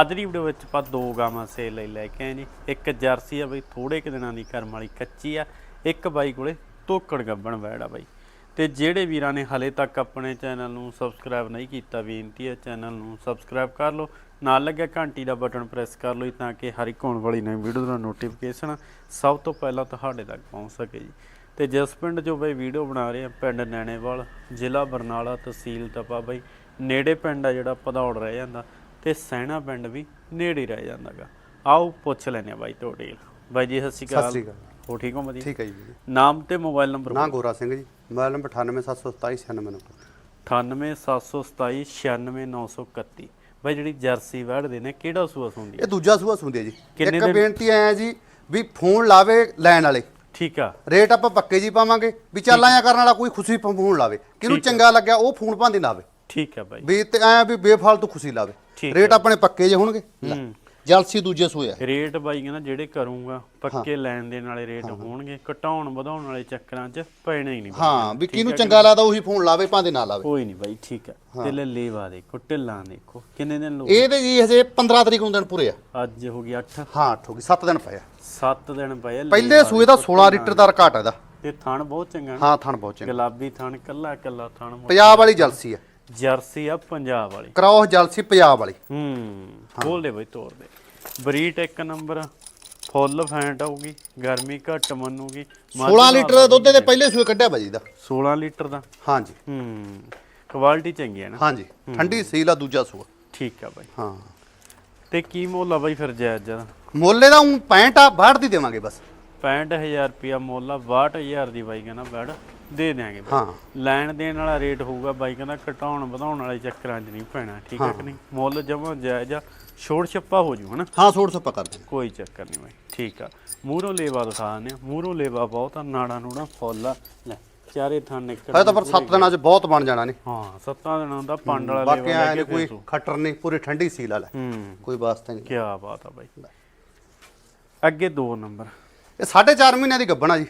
ਅੱਜ ਦੀ ਵੀਡੀਓ ਵਿੱਚ ਆਪਾਂ ਦੋ ਗਾਵਾਂ ਸੇਲ ਲਈ ਲੈ ਕੇ ਆਏ ਜੀ। ਇੱਕ ਜਰਸੀ ਆ ਬਈ ਥੋੜੇ ਕੁ ਦਿਨਾਂ ਦੀ ਕਰਮ ਵਾਲੀ ਕੱਚੀ ਆ। ਇੱਕ ਬਾਈ ਕੋਲੇ ਤੋਕੜ ਗੱਬਣ ਬੈੜਾ ਬਾਈ। ਤੇ ਜਿਹੜੇ ਵੀਰਾਂ ਨੇ ਹਲੇ ਤੱਕ ਆਪਣੇ ਚੈਨਲ ਨੂੰ ਸਬਸਕ੍ਰਾਈਬ ਨਹੀਂ ਕੀਤਾ, ਬੇਨਤੀ ਹੈ ਚੈਨਲ ਨੂੰ ਸਬਸਕ੍ਰਾਈਬ ਕਰ ਲਓ। ਨਾਲ ਲੱਗਿਆ ਘੰਟੀ ਦਾ ਬਟਨ ਪ੍ਰੈਸ ਕਰ ਲਓ ਤਾਂ ਕਿ ਹਰ ਇੱਕ ਆਉਣ ਵਾਲੀ ਨਵੀਂ ਵੀਡੀਓ ਦਾ ਨੋਟੀਫਿਕੇਸ਼ਨ ਸਭ ਤੋਂ ਪਹਿਲਾਂ ਤੁਹਾਡੇ ਤੱਕ ਪਹੁੰਚ ਸਕੇ ਜੀ। ਤੇ ਜਿਸ ਪਿੰਡ ਜੋ ਬਈ ਵੀਡੀਓ ਬਣਾ ਰਹੇ ਆ, ਪਿੰਡ ਨੈਣੇਵਾਲ, ਜ਼ਿਲ੍ਹਾ ਬਰਨਾਲਾ ਤਹਿਸੀਲ ਤਪਾ ਬਈ। ਨੇੜੇ ਪਿੰਡ ਆ ਜਿਹੜਾ ਭਦੌੜ ਰਹਿ ਜਾਂਦਾ। ਤੇ ਸੈਣਾ ਪਿੰਡ ਵੀ ਨੇੜੇ ਹੀ ਰਹਿ ਜਾਂਦਾਗਾ। ਆਓ ਪੁੱਛ ਲੈਨੇ ਆ ਬਾਈ ਤੁਹਾਡੇ ਬਾਈ ਜੀ ਸਤਿ ਸ਼੍ਰੀ ਸਤਿ ਅਕਾਲ ਸ੍ਰੀ ਅਕਾਲ। ਹੋ ਠੀਕ ਹੋ ਵਧੀਆ ਠੀਕ ਹੈ ਜੀ। ਨਾਮ ਤੇ ਮੋਬਾਈਲ ਨੰਬਰ ਨਾਂ ਗੋਰਾ Singh ji. Mobile number 98727969 number 9877796931 ਬਾਈ ਜਿਹੜੀ ਜਰਸੀ ਵੜ ਦੇ ਨੇ ਕਿਹੜਾ ਸੂਆ ਸੁੰਦੀ ਇਹ ਦੂਜਾ ਸੂਆ ਸੁਣਦੇ ਜੀ। ਕਿੰਨੇ ਇੱਕ ਬੇਨਤੀ ਐ ਜੀ ਵੀ ਫੋਨ ਲਾਵੇ ਲੈਣ ਵਾਲੇ। ਠੀਕ ਆ। ਰੇਟ ਆਪਾਂ ਪੱਕੇ ਜੀ ਪਾਵਾਂਗੇ। ਵੀ ਚੱਲ ਆਇਆ ਕਰਨ ਵਾਲਾ ਕੋਈ ਖੁਸ਼ੀ ਫੋਨ ਲਾਵੇ। ਕਿਹਨੂੰ ਹੈ। ਚੰਗਾ ਲੱਗਿਆ ਉਹ ਫੋਨ ਭਾਂਦੀ ਲਾਵੇ। ਠੀਕ ਆ ਬਾਈ। ਵੀ ਤੇ ਐ ਵੀ ਬੇਫਾਲਤੂ ਖੁਸ਼ੀ ਲਾਵੇ। ਰੇਟ ਆਪਣੇ ਪੱਕੇ ਜੇ ਹੋਣਗੇ? ਹੂੰ। ਜਲਸੀ ਦੂਜੇ ਸੂਆ ਰੇਟ ਬਾਈ ਕਹਿੰਦਾ ਜਿਹੜੇ ਕਰੂੰਗਾ ਪੱਕੇ ਲੈਣ ਦੇਣ ਵਾਲੇ ਰੇਟ ਹੋਣਗੇ ਘਟਾਉਣ ਵਧਾਉਣ ਵਾਲੇ ਚੱਕਰਾਂ 'ਚ ਪੈਣਾ ਹੀ ਨਹੀਂ। ਹਾਂ ਵੀ ਕਿਹਨੂੰ ਚੰਗਾ ਲੱਗਦਾ ਉਹੀ ਫੋਨ ਲਾਵੇ ਭਾਂਦੇ ਨਾ ਲਾਵੇ। ਕੋਈ ਨਹੀਂ ਬਾਈ ਠੀਕ ਆ ਤੇ ਲੈ ਲੇਵਾ ਦੇਖੋ ਢਿੱਲਾਂ ਦੇਖੋ ਕਿੰਨੇ ਦਿਨ ਲੋਕ ਇਹਦੇ ਜੀ ਹਜੇ 15 ਤਰੀਕ ਨੂੰ ਦਿਨ ਪੂਰੇ ਆ। ਅੱਜ ਹੋ ਗਈ 8 ਹਾਂ ਅੱਠ ਹੋ ਗਈ 7 ਦਿਨ ਪਏ ਆ। 7 ਦਿਨ ਪਏ ਆ, ਪਹਿਲੇ ਸੂਏ ਦਾ ਦੇਖੋ 16 ਲੀਟਰ ਦਾ ਰਿਕਾਰਡ ਇਹਦਾ। ਤੇ ਥਣ ਬਹੁਤ ਚੰਗਾ। ਹਾਂ ਥਣ ਬਹੁਤ ਚੰਗਾ। ਗੁਲਾਬੀ ਥਣ ਕੱਲਾ ਕੱਲਾ ਥਣ। ਪੰਜਾਬ ਵਾਲੀ ਜਲਸੀ ਆ। ਜਰਸੀ ਆ ਪੰਜਾਬ ਵਾਲੀ। ਕ੍ਰਾਸ ਜਲਸੀ ਪੰਜਾਬ ਵਾਲੀ। ਹੂੰ ਖੋਲ ਦੇ ਬਈ ਤੋੜ ਦੇ। ਬਰੀਟ ਇੱਕ ਨੰਬਰ ਫੁੱਲ ਫੈਂਟ ਆਊਗੀ ਗਰਮੀ ਘੱਟ ਮੰਨੂਗੀ। ਮੱਝ 16 ਨਾਲ ਲੀਟਰ ਦਾ ਦੁੱਧ ਦੇ ਪਹਿਲੇ ਸੂਏ ਕੱਢਿਆ ਬਾਜੀ ਦਾ 16 ਲੀਟਰ ਦਾ? ਹਾਂਜੀ। ਹੂੰ ਕੁਆਲਿਟੀ ਚੰਗੀ ਹੈ ਨਾ। ਹਾਂਜੀ। ਠੰਡੀ ਸੀਲ ਆ ਦੂਜਾ ਸੂਆ। ਠੀਕ ਆ ਬਾਈ। ਹਾਂ। ਤੇ ਕੀ ਮੁੱਲ ਆ ਬਾਈ ਫਿਰ ਜਾਇਜ਼ ਜਦਾ ਮੁੱਲੇ ਦਾ ਉਂ 65 ਆ 62 ਦੀ ਦੇਵਾਂਗੇ ਬਸ। 65000 ਰੁਪਿਆ ਮੁੱਲ ਆ 62000 ਦੀ ਬਾਈ ਕਹਿੰਦਾ ਬੈੜ ਦੇ ਦਿਆਂਗੇ। ਹਾਂ। ਲੈਣ ਦੇਣ ਵਾਲਾ ਰੇਟ ਹੋਊਗਾ ਬਾਈ ਕਹਿੰਦਾ ਘਟਾਉਣ ਵਧਾਉਣ ਵਾਲੇ ਚੱਕਰਾਂ 'ਚ ਨਹੀਂ ਪੈਣਾ ਠੀਕ ਹੈ ਕਿ ਨਹੀਂ? ਮੁੱਲ ਜਮਾ ਜਾਇਜ਼ ਆ ਛੋੜ ਛੱਪਾ ਹੋ ਜੂ ਹਨਾ? ਹਾਂ ਸੋੜ ਸੱਪਾ ਕਰ ਦੇ ਕੋਈ ਚੱਕਰ ਨਹੀਂ ਬਾਈ ਠੀਕ ਆ। ਮੂਹਰੋਂ ਲੇਵਾ ਦਿਖਾ ਦਿੰਦੇ ਆ ਮੂਹਰੋਂ ਲੇਵਾ ਬਹੁਤ ਆ ਨਾੜਾ ਨੂੜਾ ਫੁੱਲ ਆ। ਲੈ ਚਾਰੇ ਥਾਂ ਨਿਕਲ ਹਜੇ ਤਾਂ ਪਰ 7 ਦਿਨਾਂ 'ਚ ਬਹੁਤ ਬਣ ਜਾਣਾ ਨੇ ਹਾਂ ਸੱਤਾਂ ਦਿਨਾਂ ਦਾ ਪੰਡ ਵਾਲਾ ਬਾਕੀ ਲੇਵਾ ਲੈ ਕੇ ਕੋਈ ਖੱਟਰ ਨਹੀਂ ਪੂਰੀ ਠੰਡੀ ਸੀਲ ਵਾਲਾ ਹੂੰ। ਕੋਈ ਵਾਸਤਾ ਨਹੀਂ। ਕੀ ਬਾਤ ਆ ਬਾਈ। ਅੱਗੇ ਦੋ ਨੰਬਰ। ਇਹ 4.5 ਮਹੀਨਿਆਂ ਦੀ ਗੱਬਣਾ ਜੀ।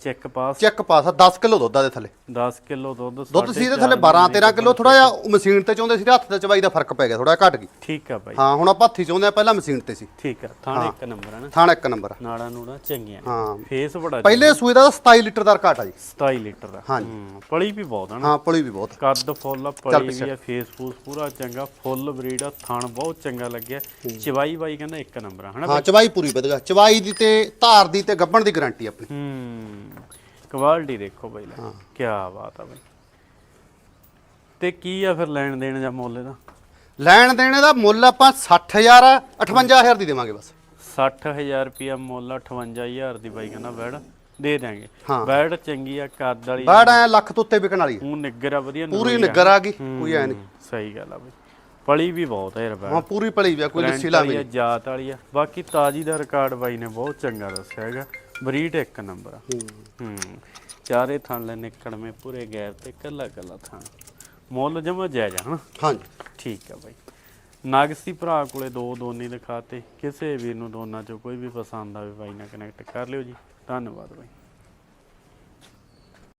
ਚੈੱਕ ਪਾਸ ਚੈੱਕ ਪਾਸ ਆ 10 ਕਿਲੋ ਦੁੱਧ ਆ ਦੇ ਥੱਲੇ। 10 ਕਿਲੋ ਦੁੱਧ ਦੁੱਧ ਸੀ ਦੇ ਥੱਲੇ 12 ਸਾਢੇ ਚਾਰ 13 ਕਿਲੋ ਥੋੜਾ ਜਿਹਾ ਮਸ਼ੀਨ ਤੇ ਚਾਹੁੰਦੇ ਸੀ ਹੱਥ ਤੇ ਚਵਾਈ ਦਾ ਫ਼ਰਕ ਪੈ ਗਿਆ ਥੋੜਾ ਘਟ ਗਈ। ਠੀਕ ਆ ਬਾਈ। ਹਾਂ ਹੁਣ ਆਪਾਂ ਹੱਥੀ ਚਾਹੁੰਦੇ ਆ ਪਹਿਲਾਂ ਮਸ਼ੀਨ ਤੇ ਸੀ। ਠੀਕ ਆ ਥਾਣੇ ਇੱਕ ਨੰਬਰ ਹੈ ਨਾ। ਥਾਣਾ ਇੱਕ ਨੰਬਰ। ਨਾੜਾ ਨੂੜਾ ਚੰਗੀਆਂ। ਹਾਂ। ਫੇਸ ਬੜਾ ਪਹਿਲੇ ਸੂਏ ਦਾ 27 ਲੀਟਰ ਦਾ ਘਾਟ ਆ ਜੀ। 27 ਲੀਟਰ ਦਾ। ਹੂੰ, ਪਲੀ ਵੀ ਬਹੁਤ ਨਾ। ਹਾਂ ਪਲੀ ਵੀ ਬਹੁਤ। ਕੱਦ ਫੁੱਲ ਪਲੀ। ਵੀ ਆ ਫੇਸ ਫੂਸ ਪੂਰਾ ਚੰਗਾ ਫੁੱਲ ਬਰੀਡ ਆ ਥਣ ਬਹੁਤ ਚੰਗਾ ਲੱਗਿਆ। ਚਵਾਈ ਬਾਈ ਕਹਿੰਦਾ ਇੱਕ ਨੰਬਰ ਹਨਾ ਹਾਂ ਚਵਾਈ ਪੂਰੀ ਵਧਗਾ ਚਵਾਈ ਦੀ ਤੇ ਧਾਰ ਦੀ ਤੇ ਗੱਬਣ ਦੀ ਗਾਰੰਟੀ ਆਪਣੀ। ਹੂੰ। ਕੁਆਲਿਟੀ ਦੇਖੋ ਬਾਈ ਲੈ। ਕੀ ਬਾਤ ਆ ਬਾਈ। ਤੇ ਕੀ ਆ ਫਿਰ ਲੈਣ ਦੇਣ ਜਾਂ ਮੁੱਲ ਇਹਦਾ? ਲੈਣ ਦੇਣੇ ਦਾ ਮੁੱਲ ਆਪਾਂ 60000 58000 ਦੀ ਦੇਵਾਂਗੇ ਬਸ। 60000 ਰੁਪਿਆ ਮੁੱਲ 58000 ਦੀ ਬਾਈ ਕਹਿੰਦਾ ਬੈੜ। ਦੇ ਦਿਆਂਗੇ। ਹਾਂ। ਬੈੜ ਚੰਗੀ ਆ ਕੱਦ ਵਾਲੀ ਬਾੜ ਐ ਲੱਖ ਤੋਂ ਉੱਤੇ ਵਿਕਣ ਵਾਲੀ। ਉਹ ਨਿੱਗਰ ਆ ਵਧੀਆ ਪੂਰੀ। ਨਿੱਗਰ ਆ। ਗਈ ਕੋਈ ਐ ਨਹੀਂ। ਸਹੀ ਗੱਲ ਆ ਬਾਈ। ਪਲੀ ਵੀ ਬਹੁਤ ਹੈ ਯਾਰ ਬੈੜ। ਹਾਂ ਪੂਰੀ ਪਲੀ ਵੀ ਆ, ਕੋਈ ਲੱਸੀ ਲਾਵੇ ਜਾਤ ਵਾਲੀ ਆ। ਬਾਕੀ ਤਾਜੀ ਦਾ ਰਿਕਾਰਡ ਬਾਈ ਨੇ ਬਹੁਤ ਚੰਗਾ ਦੱਸਿਆ ਹੈਗਾ। ਬਰੀਡ ਇੱਕ ਨੰਬਰ ਹੂੰ। ਚਾਰੇ ਥਣ ਲੈ ਨਿਕੜਵੇਂ ਪੂਰੇ ਗੈਰ ਤੇ ਕੱਲਾ ਕੱਲਾ ਥਣ ਮੁੱਲ ਜਮਾ ਜਾਇਜ਼ ਹਨਾ? ਹਾਂਜੀ। ਠੀਕ ਆ ਬਾਈ। ਨਾਗਸੀ ਭਰਾ ਕੋਲੇ ਦੋ ਦੋਨੀ ਦਿਖਾਤੇ ਕਿਸੇ ਵੀਰ ਨੂੰ ਦੋਨਾਂ ਚੋਂ ਕੋਈ ਵੀ ਪਸੰਦ ਆਵੇ ਬਾਈ ਨਾਲ ਕਨੈਕਟ ਕਰ ਲਿਓ ਜੀ। ਧੰਨਵਾਦ ਬਾਈ।